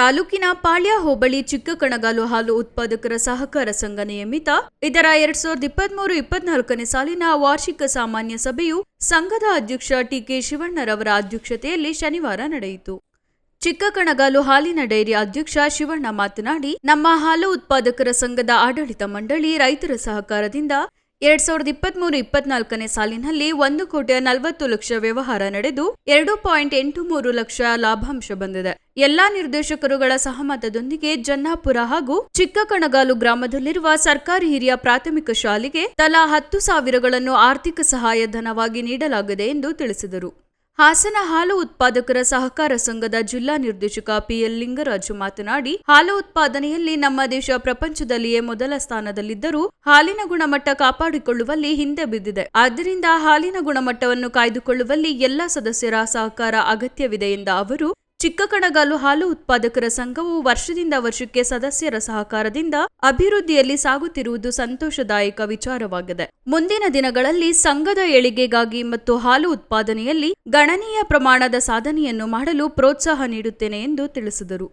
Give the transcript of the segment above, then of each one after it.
ತಾಲೂಕಿನ ಪಾಳ್ಯ ಹೋಬಳಿ ಚಿಕ್ಕಕಣಗಾಲು ಹಾಲು ಉತ್ಪಾದಕರ ಸಹಕಾರ ಸಂಘ ನಿಯಮಿತ. ಇದರ ಎರಡ್ ಸಾವಿರದ ಇಪ್ಪತ್ಮೂರು ಇಪ್ಪತ್ನಾಲ್ಕನೇ ಸಾಲಿನ ವಾರ್ಷಿಕ ಸಾಮಾನ್ಯ ಸಭೆಯು ಸಂಘದ ಅಧ್ಯಕ್ಷ ಟಿಕೆ ಶಿವಣ್ಣರವರ ಅಧ್ಯಕ್ಷತೆಯಲ್ಲಿ ಶನಿವಾರ ನಡೆಯಿತು. ಚಿಕ್ಕಕಣಗಾಲು ಹಾಲಿನ ಡೈರಿ ಅಧ್ಯಕ್ಷ ಶಿವಣ್ಣ ಮಾತನಾಡಿ, ನಮ್ಮ ಹಾಲು ಉತ್ಪಾದಕರ ಸಂಘದ ಆಡಳಿತ ಮಂಡಳಿ ರೈತರ ಸಹಕಾರದಿಂದ ಎರಡ್ ಸಾವಿರದ ಇಪ್ಪತ್ಮೂರು ಇಪ್ಪತ್ನಾಲ್ಕನೇ ಸಾಲಿನಲ್ಲಿ ಒಂದು ಕೋಟಿ ನಲವತ್ತು ಲಕ್ಷ ವ್ಯವಹಾರ ನಡೆದು ಎರಡು ಪಾಯಿಂಟ್ ಎಂಟು ಮೂರು ಲಕ್ಷ ಲಾಭಾಂಶ ಬಂದಿದೆ. ಎಲ್ಲಾ ನಿರ್ದೇಶಕರುಗಳ ಸಹಮತದೊಂದಿಗೆ ಜನ್ನಾಪುರ ಹಾಗೂ ಚಿಕ್ಕಕಣಗಾಲು ಗ್ರಾಮದಲ್ಲಿರುವ ಸರ್ಕಾರಿ ಹಿರಿಯ ಪ್ರಾಥಮಿಕ ಶಾಲೆಗೆ ತಲಾ ಹತ್ತು ಸಾವಿರಗಳನ್ನು ಆರ್ಥಿಕ ಸಹಾಯಧನವಾಗಿ ನೀಡಲಾಗಿದೆ ಎಂದು ತಿಳಿಸಿದರು. ಹಾಸನ ಹಾಲು ಉತ್ಪಾದಕರ ಸಹಕಾರ ಸಂಘದ ಜಿಲ್ಲಾ ನಿರ್ದೇಶಕ ಪಿಎಲ್ ಲಿಂಗರಾಜು ಮಾತನಾಡಿ, ಹಾಲು ಉತ್ಪಾದನೆಯಲ್ಲಿ ನಮ್ಮ ದೇಶ ಪ್ರಪಂಚದಲ್ಲಿಯೇ ಮೊದಲ ಸ್ಥಾನದಲ್ಲಿದ್ದರೂ ಹಾಲಿನ ಗುಣಮಟ್ಟ ಕಾಪಾಡಿಕೊಳ್ಳುವಲ್ಲಿ ಹಿಂದೆ ಬಿದ್ದಿದೆ. ಆದ್ದರಿಂದ ಹಾಲಿನ ಗುಣಮಟ್ಟವನ್ನು ಕಾಯ್ದುಕೊಳ್ಳುವಲ್ಲಿ ಎಲ್ಲ ಸದಸ್ಯರ ಸಹಕಾರ ಅಗತ್ಯವಿದೆ ಎಂದ ಅವರು ಚಿಕ್ಕಕಣಗಾಲು ಹಾಲು ಉತ್ಪಾದಕರ ಸಂಘವು ವರ್ಷದಿಂದ ವರ್ಷಕ್ಕೆ ಸದಸ್ಯರ ಸಹಕಾರದಿಂದ ಅಭಿವೃದ್ಧಿಯಲ್ಲಿ ಸಾಗುತ್ತಿರುವುದು ಸಂತೋಷದಾಯಕ ವಿಚಾರವಾಗಿದೆ. ಮುಂದಿನ ದಿನಗಳಲ್ಲಿ ಸಂಘದ ಏಳಿಗೆಗಾಗಿ ಮತ್ತು ಹಾಲು ಉತ್ಪಾದನೆಯಲ್ಲಿ ಗಣನೀಯ ಪ್ರಮಾಣದ ಸಾಧನೆಯನ್ನು ಮಾಡಲು ಪ್ರೋತ್ಸಾಹ ನೀಡುತ್ತೇನೆ ಎಂದು ತಿಳಿಸಿದರು.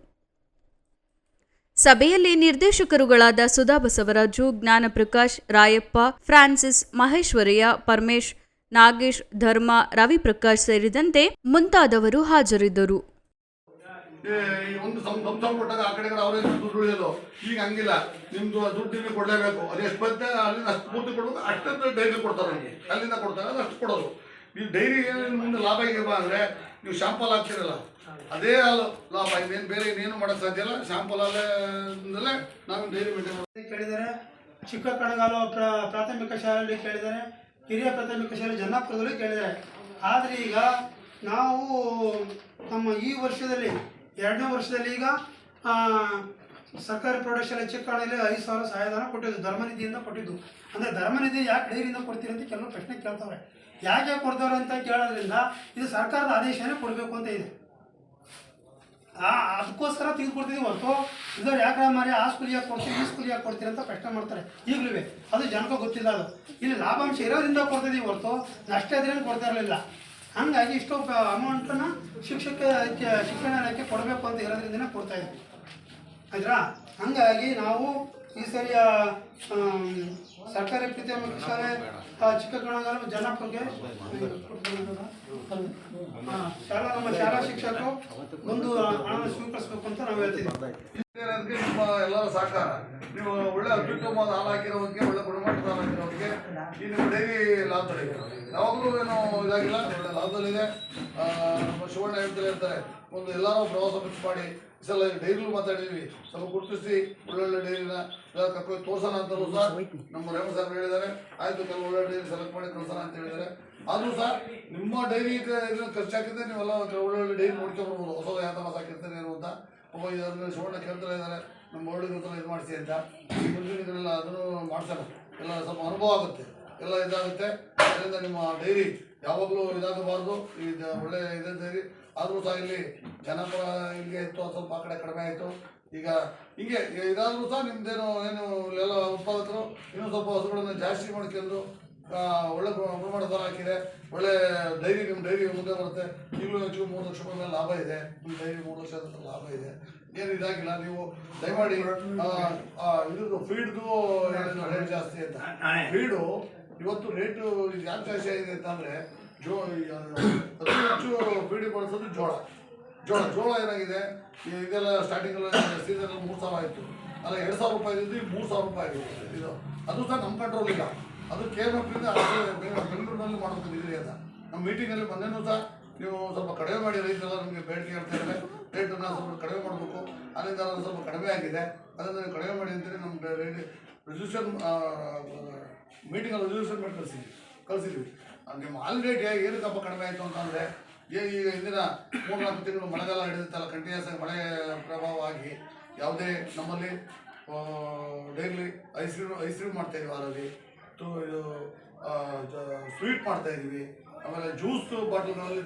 ಸಭೆಯಲ್ಲಿ ನಿರ್ದೇಶಕರುಗಳಾದ ಸುಧಾ ಬಸವರಾಜು, ಜ್ಞಾನಪ್ರಕಾಶ್, ರಾಯಪ್ಪ, ಫ್ರಾನ್ಸಿಸ್ ಮಹೇಶ್ವರಯ್ಯ, ಪರಮೇಶ್, ನಾಗೇಶ್, ಧರ್ಮ, ರವಿಪ್ರಕಾಶ್ ಸೇರಿದಂತೆ ಮುಂತಾದವರು ಹಾಜರಿದ್ದರು. ಒಂದು ಸಂ ಸಂಸ್ಥೆ ಕೊಟ್ಟಾಗ ಆ ಕಡೆ ಅವರೇ ದುಡ್ಡು ಉಳಿಯೋದು ಈಗ ಹಂಗಿಲ್ಲ. ನಿಮ್ದು ದುಡ್ಡು ನೀವು ಕೊಡಲೇಬೇಕು. ಅದು ಎಷ್ಟು ಬರುತ್ತೆ ಅಲ್ಲಿಂದ ಅಷ್ಟು ಪೂರ್ತಿ ಕೊಡಬೇಕು ಅಷ್ಟಂತ ಡೈರಿ ಕೊಡ್ತಾರೆ ನಮಗೆ. ಅಲ್ಲಿಂದ ಕೊಡ್ತಾರೆ, ಅದು ಅಷ್ಟು ಕೊಡೋದು. ನೀವು ಡೈರಿ ಮುಂದೆ ಲಾಭ ಇದೆಯಪ್ಪ ಅಂದರೆ, ನೀವು ಶಾಂಪಲ್ ಹಾಕ್ತಿರಲ್ಲ, ಅದೇ ಅಲ್ಲ ಲಾಭ. ಇನ್ನೇನು ಬೇರೆ ಇನ್ನೇನು ಮಾಡೋಕ್ಕೆ ಸಾಧ್ಯ ಇಲ್ಲ. ಶಾಂಪಲ್ ಅಲ್ಲೇ ನಾನು ಡೈರಿ ಮೇಂಟೈನ್ ಕೇಳಿದರೆ? ಚಿಕ್ಕ ಕಣಗಾಲು ಪ್ರ ಪ್ರಾಥಮಿಕ ಶಾಲೆಯಲ್ಲಿ ಕೇಳಿದರೆ, ಹಿರಿಯ ಪ್ರಾಥಮಿಕ ಶಾಲೆ ಜನ್ನಾಪುರದಲ್ಲಿ ಕೇಳಿದರೆ. ಆದರೆ ಈಗ ನಾವು ನಮ್ಮ ಈ ವರ್ಷದಲ್ಲಿ ಎರಡನೇ ವರ್ಷದಲ್ಲಿ ಈಗ ಸರ್ಕಾರಿ ಪ್ರೌಢಶಾಲೆ ಚಿಕ್ಕಣದಲ್ಲಿ ಐದು ಸಾವಿರ ಸಹಾಯಧನ ಕೊಟ್ಟಿದ್ದು, ಧರ್ಮನಿಧಿಯಿಂದ ಕೊಟ್ಟಿದ್ದು. ಅಂದರೆ ಧರ್ಮನಿಧಿ ಯಾಕೆ ಡೈರಿಯಿಂದ ಕೊಡ್ತೀರಿ ಅಂತ ಕೆಲವು ಪ್ರಶ್ನೆ ಕೇಳ್ತಾರೆ ಯಾಕೆ ಕೊಡ್ತಾರೆ ಅಂತ ಕೇಳೋದ್ರಿಂದ ಇದು ಸರ್ಕಾರದ ಆದೇಶನೇ ಕೊಡಬೇಕು ಅಂತ ಇದೆ. ಆ, ಅದಕ್ಕೋಸ್ಕರ ತೆಗೆದುಕೊಡ್ತೀವಿ ಹೊರತು ಇಲ್ಲವ್ರು ಯಾಕೆ ಮಾರಿ ಆ ಸ್ಕೂಲ್ ಯಾಕೆ ಕೊಡ್ತೀವಿ ಈ ಸ್ಕೂಲ್ ಯಾಕೆ ಕೊಡ್ತೀರಿ ಅಂತ ಪ್ರಶ್ನೆ ಮಾಡ್ತಾರೆ. ಈಗಲೂ ಅದು ಜನಕ್ಕೆ ಗೊತ್ತಿಲ್ಲ ಅದು. ಇಲ್ಲಿ ಲಾಭಾಂಶ ಇರೋದ್ರಿಂದ ಕೊಡ್ತಿದ್ದೀವಿ ಹೊರತು ನಷ್ಟ ಇದ್ರೇನು ಕೊಡ್ತಾ ಇರಲಿಲ್ಲ. ಹಂಗಾಗಿ ಇಷ್ಟು ಅಮೌಂಟನ್ನು ಶಿಕ್ಷಕ ಶಿಕ್ಷಣ ಇಲಾಖೆ ಕೊಡಬೇಕು ಅಂತ ಇರೋದ್ರಿಂದನೇ ಕೊಡ್ತಾ ಇದ್ವಿ. ಆಯ್ತಾ? ಹಂಗಾಗಿ ನಾವು ಈ ಸರಿಯ ಸರ್ಕಾರಿ ಪ್ರಾಥಮಿಕ ಶಾಲೆ ಚಿಕ್ಕಕಣಗಾಲು ಜನಾಪುರಕ್ಕೆ ಶಾಲಾ, ನಮ್ಮ ಶಾಲಾ ಶಿಕ್ಷಕರು ಒಂದು ಹಣ ಸ್ವೀಕರಿಸಬೇಕು ಅಂತ ನಾವು ಹೇಳ್ತೀವಿ ನಿಮ್ಮ ಎಲ್ಲರ ಸಹಕಾರ. ನೀವು ಒಳ್ಳೆ ಅತ್ಯುತ್ತಮವಾದ ಹಾಲು ಒಳ್ಳೆ ಗುಣಮಟ್ಟದ ಹಾಲು ಹಾಕಿರೋರಿಗೆ ಈ ನಿಮ್ಮ ಡೈರಿ ಲಾಭದಲ್ಲಿದೆ ಯಾವಾಗಲೂ ಏನು ಇದಾಗಿಲ್ಲ, ಒಳ್ಳೆ ಲಾಭದಲ್ಲಿದೆ. ಶಿವಣ್ಣ ಹೇಳ್ತಾರೆ ಇರ್ತಾರೆ ಒಂದು ಎಲ್ಲರೂ ಪ್ರವಾಸ ಮಿಕ್ಸ್ ಮಾಡಿ, ಈ ಸಲ ಡೈರಿಲೂ ಮಾತಾಡಿದ್ವಿ. ಸ್ವಲ್ಪ ಗುರುತಿಸಿ, ಒಳ್ಳೊಳ್ಳೆ ಡೈರಿನ ಕರ್ಕೊಂಡು ತೋರ್ಸೋಣ ಅಂತಲೂ ಸರ್ ನಮ್ಮ ರೇಮ ಸರ್ ಹೇಳಿದ್ದಾರೆ. ಆಯಿತು ಕೆಲವು ಒಳ್ಳೆ ಡೈರಿ ಸೆಲೆಕ್ಟ್ ಮಾಡಿ ಕಳ್ಸೋಣ ಅಂತ ಹೇಳಿದ್ದಾರೆ. ಆದರೂ ಸಹ ನಿಮ್ಮ ಡೈರಿ ಖರ್ಚು ಖರ್ಚಾಕಿದ್ರೆ ನೀವೆಲ್ಲ ಒಳ್ಳೆ ಒಳ್ಳೊಳ್ಳೆ ಡೈರಿ ನೋಡ್ಕೊಂಡ್ಬೋದು ಹೊಸ ಯಾವ ಥರ ಸಾಕಿರ್ತಾರೆ ಏನು ಅಂತ ಇದರಲ್ಲಿ ಶಿವಣ್ಣ ಕೇಳ್ತಾ ಇದ್ದಾರೆ, ನಮ್ಮ ಒಳ್ಳೆ ಇದು ಮಾಡಿಸಿ ಅಂತ. ಮುಂದಿನ ಅದನ್ನು ಮಾಡ್ಸೋಣ. ಎಲ್ಲ ಸ್ವಲ್ಪ ಅನುಭವ ಆಗುತ್ತೆ. ಎಲ್ಲ ಇದಾಗುತ್ತೆ. ಅದರಿಂದ ನಿಮ್ಮ ಡೈರಿ ಯಾವಾಗಲೂ ಇದಾಗಬಾರ್ದು. ಈ ಒಳ್ಳೆ ಇದೆ ಡೈರಿ. ಆದರೂ ಸಹ ಇಲ್ಲಿ ಜನಪರ ಹಿಂಗೆ ಇತ್ತು ಸ್ವಲ್ಪ ಆ ಕಡೆ ಕಡಿಮೆ ಆಯಿತು. ಈಗ ಹಿಂಗೆ ಇದಾದರೂ ಸಹ ನಿಮ್ಮದೇನು ಏನು ಇಲ್ಲೆಲ್ಲ ಉತ್ಪಾದಕರು ಇನ್ನೂ ಸ್ವಲ್ಪ ಹಸುಗಳನ್ನು ಜಾಸ್ತಿ ಮಾಡ್ಕೊಂಡು ಒಳ್ಳೆ ಪ್ರಮಾಣ ಸರ ಹಾಕಿದೆ ಒಳ್ಳೆ ಡೈರಿ ನಿಮ್ಮ ಡೈರಿ ಮುಂದೆ ಬರುತ್ತೆ. ಈಗಲೂ ಹೆಚ್ಚು ಮೂರು ಲಕ್ಷ ರೂಪಾಯಿ ಲಾಭ ಇದೆ. ನಿಮ್ಮ ಡೈರಿ ಮೂರು ಲಕ್ಷ ಲಾಭ ಇದೆ. ಏನು ಇದಾಗಿಲ್ಲ ನೀವು ದಯಮಾಡಿ ಇದ್ರದ್ದು ಫೀಡ್ದು ಜಾಸ್ತಿ ಅಂತ. ಫೀಡು ಇವತ್ತು ರೇಟು ಯಾಕೆ ಜಾಸ್ತಿ ಆಗಿದೆ ಅಂತಂದರೆ ಜೋ ಅತಿ ಹೆಚ್ಚು ಬೀಡಿ ಬಳಸೋದು ಜೋಳ. ಜೋಳ ಜೋಳ ಏನಾಗಿದೆ? ಇದೆಲ್ಲ ಸ್ಟಾರ್ಟಿಂಗಲ್ಲಿ ಸೀಸನಲ್ಲಿ ಮೂರು ಸಾವಿರ ಆಯಿತು. ಅಲ್ಲ, ಎರಡು ಸಾವಿರ ರೂಪಾಯಿ ಇದ್ದು ಈಗ ಮೂರು ಸಾವಿರ ರೂಪಾಯಿ ಇದು, ಅದು ಸಹ ನಮ್ಮ ಕಂಟ್ರೋಲ್ ಇಲ್ಲ. ಅದು ಕೆ ಎಂ ಬೆಂಗಳೂರಿನಲ್ಲಿ ಮಾಡ್ಕೊಂಡಿದ್ದೀರಿ ಅಂತ. ನಮ್ಮ ಮೀಟಿಂಗಲ್ಲಿ ಮೊನ್ನೆನೂ ಸಹ ನೀವು ಸ್ವಲ್ಪ ಕಡಿಮೆ ಮಾಡಿ ರೈತರೆಲ್ಲ ನಮಗೆ ಬೇಡಿಕೆ ಹೇಳ್ತಾರೆ ರೇಟನ್ನು ಸ್ವಲ್ಪ ಕಡಿಮೆ ಮಾಡಬೇಕು. ಅಲ್ಲಿಂದ ಸ್ವಲ್ಪ ಕಡಿಮೆ ಆಗಿದೆ. ಅದನ್ನು ಕಡಿಮೆ ಮಾಡಿ ಅಂತೇಳಿ ನಮ್ಮ ರೆಸಲ್ಯೂಷನ್ ಮೀಟಿಂಗಲ್ಲಿ ರೆಸಲ್ಯೂಷನ್ ಮಾಡಿ ಕಳಿಸಿದ್ವಿ. ಕಳಿಸಿದ್ವಿ. ನಿಮ್ಮ ಆಲ್ರೆಡಿ ರೇಟ್ ಏನಕ್ಕಪ್ಪ ಕಡಿಮೆ ಆಯಿತು ಅಂತಂದರೆ ಈಗ ಇಂದಿನ ಮೂರ್ನಾಲ್ಕು ತಿಂಗಳು ಮಳೆಗಾಲ ಹಿಡಿದಿತ್ತಲ್ಲ ಕಂಟಿನ್ಯೂಸ್ ಆಗಿ ಮಳೆ ಪ್ರಭಾವ ಆಗಿ ಯಾವುದೇ ನಮ್ಮಲ್ಲಿ daily ice cream ice cream ಮಾಡ್ತಾ ಇದೀವಿ ಅದರಲ್ಲಿ ಇದು ಸ್ವೀಟ್ ಮಾಡ್ತಾ ಇದೀವಿ ಆಮೇಲೆ ಜ್ಯೂಸ್ ಬಾಟಲ್ಗಳಲ್ಲಿ